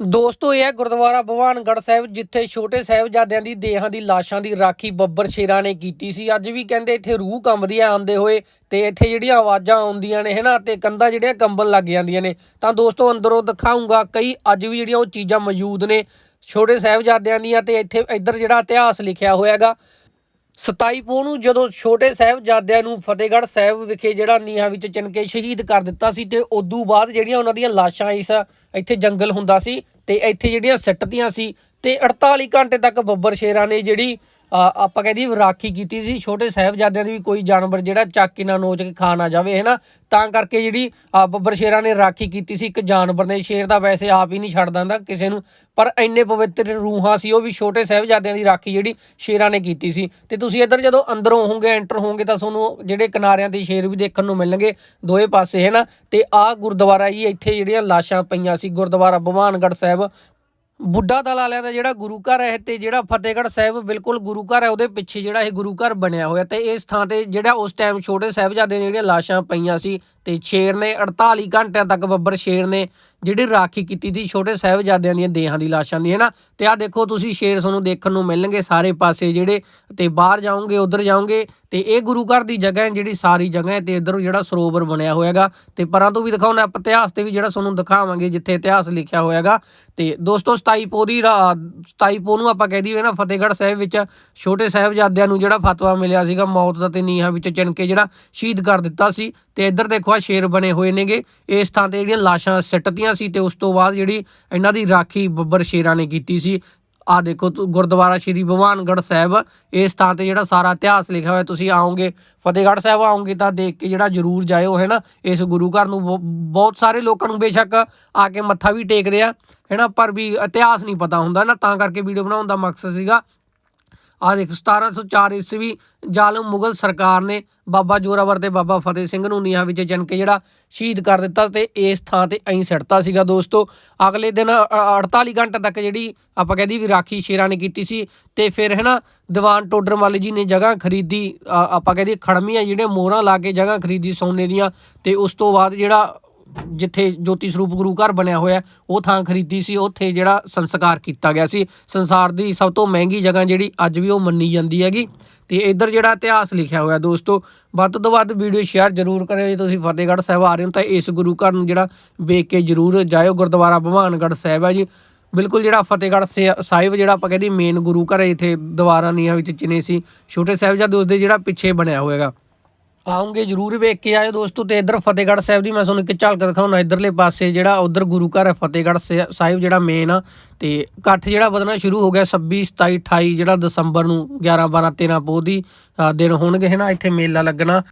ਦੋਸਤੋ, ਇਹ ਹੈ ਗੁਰਦੁਆਰਾ ਭਵਾਨਗੜ੍ਹ ਸਾਹਿਬ, ਜਿੱਥੇ ਛੋਟੇ ਸਾਹਿਬਜ਼ਾਦਿਆਂ ਦੀ ਦੇਹਾਂ ਦੀ ਲਾਸ਼ਾਂ ਦੀ ਰਾਖੀ ਬੱਬਰ ਸ਼ੇਰਾਂ ਨੇ ਕੀਤੀ ਸੀ। ਅੱਜ ਵੀ ਕਹਿੰਦੇ ਇੱਥੇ ਰੂਹ ਕੰਬਦੀ ਆ ਆਉਂਦੇ ਹੋਏ ਤੇ ਇੱਥੇ ਜਿਹੜੀਆਂ ਆਵਾਜ਼ਾਂ ਆਉਂਦੀਆਂ ਨੇ, ਹੈਨਾ, ਤੇ ਕੰਧਾਂ ਜਿਹੜੀਆਂ ਕੰਬਲ ਲੱਗ ਜਾਂਦੀਆਂ ਨੇ। ਤਾਂ ਦੋਸਤੋ, ਅੰਦਰੋਂ ਦਿਖਾਉਂਗਾ ਕਈ, ਅੱਜ ਵੀ ਜਿਹੜੀਆਂ ਉਹ ਚੀਜ਼ਾਂ ਮੌਜੂਦ ਨੇ। ਛੋਟੇ ਸਾਹਿਬਜ਼ਾਦਿਆਂ ਦੀਆਂ ਤੇ ਇੱਥੇ ਇੱਧਰ ਜਿਹੜਾ ਇਤਿਹਾਸ ਲਿਖਿਆ ਹੋਇਆਗਾ 27 ਪੋਹ ਨੂੰ ਜਦੋਂ ਛੋਟੇ ਸਾਹਿਬਜ਼ਾਦਿਆਂ ਨੂੰ ਫਤਿਹਗੜ੍ਹ ਸਾਹਿਬ ਵਿਖੇ ਜਿਹੜਾ ਨੀਹਾਂ ਵਿੱਚ ਚਿਣ ਕੇ ਸ਼ਹੀਦ ਕਰ ਦਿੱਤਾ ਸੀ ਤੇ ਉਦੋਂ ਬਾਅਦ ਜਿਹੜੀਆਂ ਉਹਨਾਂ ਦੀਆਂ ਲਾਸ਼ਾਂ ਇਸ ਇੱਥੇ ਜੰਗਲ ਹੁੰਦਾ ਸੀ ਤੇ ਇੱਥੇ ਜਿਹੜੀਆਂ ਸਿੱਟਦੀਆਂ ਸੀ ਤੇ 48 ਘੰਟੇ ਤੱਕ ਬੱਬਰ ਸ਼ੇਰਾਂ ਨੇ ਜਿਹੜੀ ਆਪਾਂ ਕਹਿੰਦੀ ਰਾਖੀ ਕੀਤੀ ਸੀ, ਛੋਟੇ ਸਾਹਿਬਜ਼ਾਦਿਆਂ ਦੀ ਵੀ ਕੋਈ ਜਾਨਵਰ ਜਿਹੜਾ ਚੱਕ ਕੇ ਨਾ ਨੋਚ ਕੇ ਖਾ ਨਾ ਜਾਵੇ, ਹੈਨਾ? ਤਾਂ ਕਰਕੇ ਜਿਹੜੀ ਬੱਬਰ ਸ਼ੇਰਾਂ ਨੇ ਰਾਖੀ ਕੀਤੀ ਸੀ, ਇੱਕ ਜਾਨਵਰ ਨੇ, ਸ਼ੇਰ ਦਾ ਵੈਸੇ ਆਪ ਹੀ ਨਹੀਂ ਛੱਡਦਾ ਹੁੰਦਾ ਕਿਸੇ ਨੂੰ, ਪਰ ਇੰਨੇ ਪਵਿੱਤਰ ਰੂਹਾਂ ਸੀ, ਉਹ ਵੀ ਛੋਟੇ ਸਾਹਿਬਜ਼ਾਦਿਆਂ ਦੀ ਰਾਖੀ ਜਿਹੜੀ ਸ਼ੇਰਾਂ ਨੇ ਕੀਤੀ ਸੀ। ਤੇ ਤੁਸੀਂ ਇੱਧਰ ਜਦੋਂ ਅੰਦਰੋਂ ਹੋਵੋਗੇ, ਐਂਟਰ ਹੋਵੋਗੇ, ਤਾਂ ਤੁਹਾਨੂੰ ਜਿਹੜੇ ਕਿਨਾਰਿਆਂ ਤੇ ਸ਼ੇਰ ਵੀ ਦੇਖਣ ਨੂੰ ਮਿਲਣਗੇ ਦੋਏ ਪਾਸੇ ਹੈ ਨਾ ਤੇ ਆਹ ਗੁਰਦੁਆਰਾ ਜੀ, ਇੱਥੇ ਜਿਹੜੀਆਂ ਲਾਸ਼ਾਂ ਪਈਆਂ ਸੀ, ਗੁਰਦੁਆਰਾ ਭਵਾਨਗੜ੍ਹ ਸਾਹਿਬ ਬੁੱਢਾ ਦਲ ਵਾਲਿਆਂ ਦਾ ਜਿਹੜਾ ਗੁਰੂ ਘਰ ਹੈ ਤੇ ਜਿਹੜਾ ਫਤਿਹਗੜ੍ਹ ਸਾਹਿਬ ਬਿਲਕੁਲ ਗੁਰੂ ਘਰ ਹੈ, ਉਹਦੇ ਪਿੱਛੇ ਜਿਹੜਾ ਇਹ ਗੁਰੂ ਘਰ ਬਣਿਆ ਹੋਇਆ ਤੇ ਇਸ ਥਾਂ ਤੇ ਜਿਹੜਾ ਉਸ ਟਾਈਮ ਛੋਟੇ ਸਾਹਿਬਜ਼ਾਦੇ ਦੀਆਂ ਜਿਹੜੀਆਂ ਲਾਸ਼ਾਂ ਪਈਆਂ ਸੀ ਤੇ ਸ਼ੇਰ ਨੇ 48 ਘੰਟਿਆਂ ਤੱਕ ਬੱਬਰ ਸ਼ੇਰ ਨੇ ਜਿਹੜੀ ਰਾਖੀ ਕੀਤੀ ਸੀ ਛੋਟੇ ਸਾਹਿਬਜ਼ਾਦਿਆਂ ਦੀਆਂ ਦੇਹਾਂ ਦੀ ਲਾਸ਼ਾਂ ਦੀ ਹੈ ਨਾ ਤੇ ਆਹ ਦੇਖੋ ਤੁਸੀਂ ਸ਼ੇਰ ਤੁਹਾਨੂੰ ਦੇਖਣ ਨੂੰ ਮਿਲਣਗੇ ਸਾਰੇ ਪਾਸੇ ਜਿਹੜੇ, ਤੇ ਬਾਹਰ ਜਾਓਗੇ, ਉਧਰ ਜਾਓਗੇ, ਤੇ ਇਹ ਗੁਰੂ ਘਰ ਦੀ ਜਗ੍ਹਾ ਹੈ ਜਿਹੜੀ ਸਾਰੀ ਜਗ੍ਹਾ ਹੈ ਤੇ ਇਧਰ ਜਿਹੜਾ ਸਰੋਵਰ ਬਣਿਆ ਹੋਇਆਗਾ। ਤੇ ਪਰਾਂ ਤੋਂ ਵੀ ਦਿਖਾਉਣਾ, ਆਪਾਂ ਇਤਿਹਾਸ ਤੇ ਵੀ ਜਿਹੜਾ ਤੁਹਾਨੂੰ ਦਿਖਾਵਾਂਗੇ ਜਿੱਥੇ ਇਤਿਹਾਸ ਲਿਖਿਆ ਹੋਇਆਗਾ। ਤੇ ਦੋਸਤੋ 27 ਪੋ ਦੀ ਰਾ- 27 ਪੋ ਨੂੰ ਆਪਾਂ ਕਹਿ ਦਈਏ ਨਾ ਫਤਿਹਗੜ੍ਹ ਸਾਹਿਬ ਵਿੱਚ ਛੋਟੇ ਸਾਹਿਬਜ਼ਾਦਿਆਂ ਨੂੰ ਜਿਹੜਾ ਫਤਵਾ ਮਿਲਿਆ ਸੀਗਾ, ਮੌਤ ਦਾ ਤੇ ਨੀਹਾਂ ਵਿੱਚ ਚਿਣ ਕੇ ਜਿਹੜਾ ਸ਼ਹੀਦ ਕਰ ਦਿੱਤਾ ਸੀ। ਤੇ ਇੱਧਰ ਦੇਖੋ ਆ ਸ਼ੇਰ ਬਣੇ ਹੋਏ ਨੇਗੇ। ਇਸ ਥਾਂ ਤੇ ਜਿਹੜੀਆਂ ਲਾਸ਼ਾਂ ਸਿੱਟਦੀਆਂ ਸੀ ਤੇ ਉਸ ਤੋਂ ਬਾਅਦ ਜਿਹੜੀ ਇਹਨਾਂ ਦੀ ਰਾਖੀ ਬੱਬਰ ਸ਼ੇਰਾਂ ਨੇ ਕੀਤੀ ਸੀ। ਆ ਦੇਖੋ ਗੁਰਦੁਆਰਾ ਸ਼੍ਰੀ ਭਵਾਨਗੜ੍ਹ ਸਾਹਿਬ। ਇਸ ਥਾਂ ਤੇ ਜਿਹੜਾ ਸਾਰਾ ਇਤਿਹਾਸ ਲਿਖਿਆ ਹੋਇਆ, ਤੁਸੀਂ ਆਓਗੇ, ਫਤਿਹਗੜ੍ਹ ਸਾਹਿਬ ਆਓਗੇ ਤਾਂ ਦੇਖ ਕੇ ਜਿਹੜਾ ਜਰੂਰ ਜਾਇਓ, ਹੈ ਨਾ? ਇਸ ਗੁਰੂ ਘਰ ਨੂੰ ਬਹੁ- ਬਹੁਤ ਸਾਰੇ ਲੋਕਾਂ ਨੂੰ ਬੇਸ਼ੱਕ ਆ ਕੇ ਮੱਥਾ ਵੀ ਟੇਕਦੇ ਆ, ਹੈ ਨਾ? ਪਰ ਵੀ ਇਤਿਹਾਸ ਨਹੀਂ ਪਤਾ ਹੁੰਦਾ ਨਾ, ਤਾਂ ਕਰਕੇ ਵੀਡੀਓ ਬਣਾਉਣ ਦਾ ਮਕਸਦ ਸੀਗਾ ਆ ਦੇਖ 1704 ਈਸਵੀ ਜ਼ਾਲਮ ਮੁਗਲ ਸਰਕਾਰ ਨੇ ਬਾਬਾ ਜੋਰਾਵਰ ਤੇ ਬਾਬਾ ਫਤਿਹ ਸਿੰਘ ਨੂੰ ਨੀਹਾਂ ਵਿੱਚ ਚਿਣ ਕੇ ਜਿਹੜਾ ਸ਼ਹੀਦ ਕਰ ਦਿੱਤਾ ਤੇ ਇਸ ਥਾਂ ਤੇ ਐਂ ਸੜਤਾ ਸੀਗਾ ਦੋਸਤੋ। ਅਗਲੇ ਦਿਨ, ਅ- ਅ- 48 ਘੰਟੇ ਤੱਕ ਜਿਹੜੀ ਆਪਾਂ ਕਹਿੰਦੀ ਵੀ ਰਾਖੀ ਸ਼ੇਰਾਂ ਨੇ ਕੀਤੀ ਸੀ ਤੇ ਫਿਰ ਹੈ ਨਾ ਦੀਵਾਨ ਟੋਡਰਮੱਲ ਜੀ ਨੇ ਜਗ੍ਹਾ ਖਰੀਦੀ, ਅ- ਆਪਾਂ ਕਹਿੰਦੇ ਖੜਮੀਆਂ ਜਿਹੜੇ ਮੋਹਰਾਂ ਲਾ ਕੇ ਜਗ੍ਹਾ ਖਰੀਦੀ ਸੋਨੇ ਦੀਆਂ ਤੇ ਉਸ ਤੋਂ ਬਾਅਦ ਜਿਹੜਾ ਜਿੱਥੇ ਜੋਤੀ ਸਰੂਪ ਗੁਰੂ ਘਰ ਬਣਿਆ ਹੋਇਆ, ਉਹ ਥਾਂ ਖਰੀਦੀ ਸੀ, ਉੱਥੇ ਜਿਹੜਾ ਸੰਸਕਾਰ ਕੀਤਾ ਗਿਆ ਸੀ। ਸੰਸਾਰ ਦੀ ਸਭ ਤੋਂ ਮਹਿੰਗੀ ਜਗ੍ਹਾ ਜਿਹੜੀ ਅੱਜ ਵੀ ਉਹ ਮੰਨੀ ਜਾਂਦੀ ਹੈਗੀ। ਤੇ ਇੱਧਰ ਜਿਹੜਾ ਇਤਿਹਾਸ ਲਿਖਿਆ ਹੋਇਆ ਦੋਸਤੋ, ਵੱਧ ਤੋਂ ਵੱਧ ਵੀਡੀਓ ਸ਼ੇਅਰ ਜ਼ਰੂਰ ਕਰਿਓ। ਜੇ ਤੁਸੀਂ ਫਤਿਹਗੜ੍ਹ ਸਾਹਿਬ ਆ ਰਹੇ ਹੋ ਤਾਂ ਇਸ ਗੁਰੂ ਘਰ ਨੂੰ ਜਿਹੜਾ ਵੇਖ ਕੇ ਜ਼ਰੂਰ ਜਾਇਓ। ਗੁਰਦੁਆਰਾ ਭਵਾਨਗੜ੍ਹ ਸਾਹਿਬ ਹੈ ਜੀ। ਬਿਲਕੁਲ ਜਿਹੜਾ ਫਤਿਹਗੜ੍ਹ ਸੇ- ਸਾਹਿਬ ਜਿਹੜਾ ਆਪਾਂ ਕਹਿੰਦੇ ਮੇਨ ਗੁਰੂ ਘਰ ਇੱਥੇ ਦੀਵਾਰਾਂ ਨੀਹਾਂ ਵਿੱਚ ਚਿਨੇ ਸੀ। ਛੋਟੇ ਸਾਹਿਬਜ਼ਾਦੇ ਉਸਦੇ ਜਿਹੜਾ ਪਿੱਛੇ ਬਣਿਆ ਹੋਏਗਾ ਆਉਂਗੇ ਜਰੂਰ ਵੇਖ ਕੇ ਆਇਓ ਦੋਸਤੋ ਤੇ ਇੱਧਰ ਫਤਿਹਗੜ੍ਹ ਸਾਹਿਬ ਦੀ ਮੈਂ ਤੁਹਾਨੂੰ ਇੱਕ ਝਲਕ ਦਿਖਾਉਣਾ, ਇੱਧਰਲੇ ਪਾਸੇ ਜਿਹੜਾ ਉਧਰ ਗੁਰੂ ਘਰ ਹੈ ਫਤਿਹਗੜ੍ਹ ਸੇ- ਸਾਹਿਬ ਜਿਹੜਾ ਮੇਨ ਆ, ਤੇ ਇਕੱਠ ਜਿਹੜਾ ਵਧਣਾ ਸ਼ੁਰੂ ਹੋ ਗਿਆ 26 27 28 ਜਿਹੜਾ ਦਸੰਬਰ ਨੂੰ 11 12 13 ਪੋਹ ਦੀ ਦਿਨ ਹੋਣਗੇ ਹੈ ਨਾ, ਇੱਥੇ ਮੇਲਾ ਲੱਗਣਾ।